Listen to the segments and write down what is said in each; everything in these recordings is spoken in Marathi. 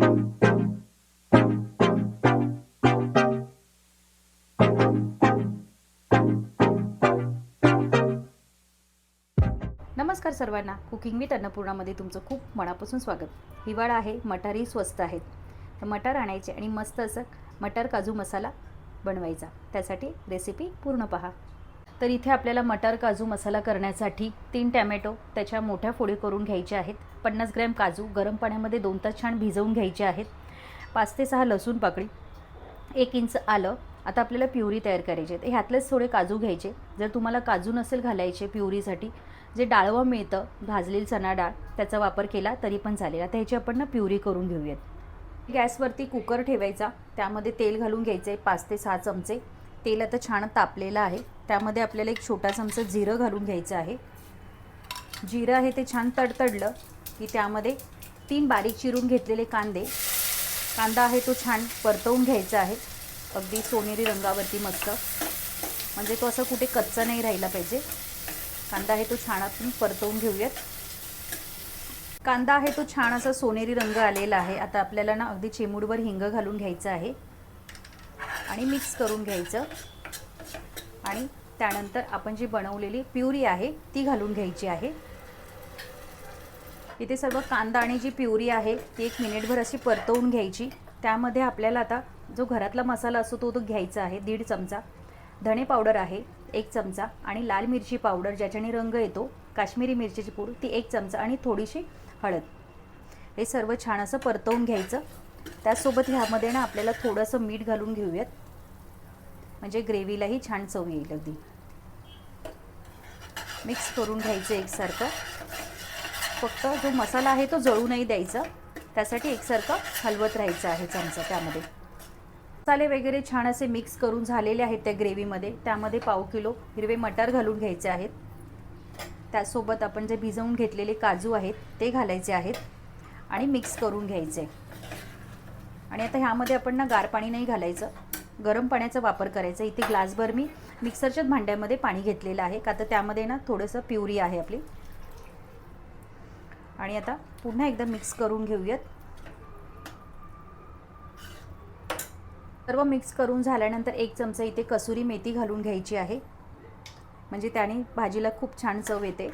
नमस्कार सर्वांना. कुकिंग विथ अन्नपूर्णामध्ये तुमचं खूप मनापासून स्वागत. हिवाळा आहे मटारही स्वस्त आहेत. तर मटार आणायचे आणि मस्त असं मटार काजू मसाला बनवायचा. त्यासाठी रेसिपी पूर्ण पहा. तर इथे आपल्याला मटार काजू मसाला करण्यासाठी तीन टॅमॅटो त्याच्या मोठ्या फोडी करून घ्यायच्या आहेत. पन्नास ग्रॅम काजू गरम पाण्यामध्ये दोन तास छान भिजवून घ्यायचे आहेत. पाच ते सहा लसूण पाकळी एक इंच आलं आता आपल्याला प्युरी तयार करायची आहे. तर ह्यातलेच थोडे काजू घ्यायचे. जर तुम्हाला काजू नसेल घालायचे प्युरीसाठी जे डाळवं मिळतं भाजलेली चणा डाळ त्याचा वापर केला तरी पण चालेल. आता ह्याची आपण ना प्युरी करून घेऊयात. गॅसवरती कुकर ठेवायचा. त्यामध्ये तेल घालून घ्यायचे पाच ते सहा चमचे. तेल आता छान तापलेलं आहे. त्यामध्ये आपल्याला एक छोटा चमचा जिरं घालून घ्यायचं आहे. जिरं आहे ते छान तडतडलं. की त्यामध्ये तीन बारीक चिरून घेतलेले कांदे. कांदा आहे तो छान परतवून घ्यायचा आहे. अगदी सोनेरी रंगावरती मस्त. म्हणजे तो असं कुठे कच्चा नाही राहिला पाहिजे. कांदा आहे तो छान आपण परतवून घेऊयात. कांदा आहे तो छान असा सोनेरी रंग आलेला आहे. आता आपल्याला ना अगदी चिमूडभर हिंग घालून घ्यायचं आहे. आणि मिक्स करून घ्यायचं. आणि त्यानंतर आपण जी बनवलेली प्युरी आहे ती घालून घ्यायची आहे. इथे सर्व कांदा आणि जी प्युरी आहे ती एक मिनिटभर अशी परतवून घ्यायची. त्यामध्ये आपल्याला आता जो घरातला मसाला असतो तो तो घ्यायचा आहे दीड चमचा. धणे पावडर आहे एक चमचा. आणि लाल मिरची पावडर ज्याच्याने रंग येतो काश्मीरी मिरचीची पूड ती एक चमचा. आणि थोडीशी हळद. हे सर्व छान असं परतवून घ्यायचं. त्याचसोबत ह्यामध्ये ना आपल्याला थोडंसं मीठ घालून घेऊयात. म्हणजे ग्रेव्हीलाही छान चव येईल अगदी. मिक्स करून घ्यायचं एकसारखं. फक्त जो मसाला आहे तो जळू नाही द्यायचा. त्यासाठी एकसारखं हलवत राहायचं आहे चमचा त्यामध्ये. मसाले वगैरे छान असे मिक्स करून झालेले आहेत त्या ग्रेव्हीमध्ये त्यामध्ये पाव किलो हिरवे मटार घालून घ्यायचे आहेत. त्यासोबत आपण जे भिजवून घेतलेले काजू आहेत ते घालायचे आहेत आणि मिक्स करून घ्यायचे. आणि आता ह्यामध्ये आपण ना गार पाणी नाही घालायचं. गरम पाण्याचा वापर करायचा. इथे ग्लासभर मी मिक्सरच्याच भांड्यामध्ये पाणी घेतलेलं आहे. का तर त्यामध्ये ना थोडंसं प्युरी आहे आपली. आणि आता पुन्हा एकदा मिक्स करून घेऊयात. सर्व मिक्स करून झाल्यानंतर एक चमचा इथे कसुरी मेथी घालून घ्यायची आहे. म्हणजे त्याने भाजीला खूप छान चव येते.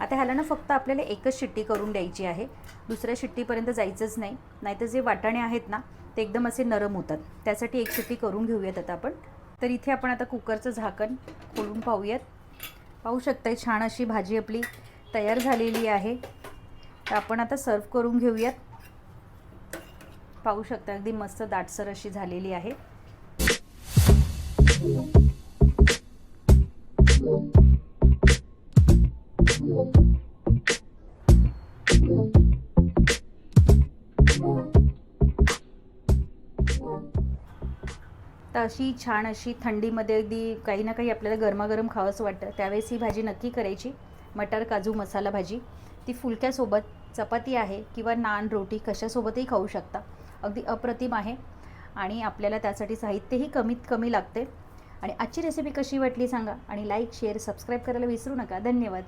आता ह्याला ना फक्त आपल्याला एकच शिट्टी करून द्यायची आहे. दुसऱ्या शिट्टीपर्यंत जायचंच नाही. नाहीतर जे वाटाणे आहेत ना ते एकदम असे नरम होतात. त्यासाठी एक शिट्टी करून घेऊयात आता आपण. तर इथे आपण आता कुकरचं झाकण खोलून पाहूयात. पाहू शकताय छान अशी भाजी आपली तयार झालेली आहे. तर आपण आता सर्व करून घेऊयात. पाहू शकता अगदी मस्त दाटसर अशी झालेली आहे. तर अशी छान अशी थंडीमध्ये अगदी काही ना काही आपल्याला गरमागरम खावंसं वाटतं. त्यावेळेस ही भाजी नक्की करायची. मटार काजू मसाला भाजी. ती फुलक्यासोबत चपाती आहे किंवा नान रोटी कशासोबतही खाऊ शकता. अगदी अप्रतिम आहे. आणि आपल्याला त्यासाठी साहित्यही कमीत कमी लागते. आणि आजची रेसिपी कशी वाटली सांगा. आणि लाईक शेअर सबस्क्राईब करायला विसरू नका. धन्यवाद.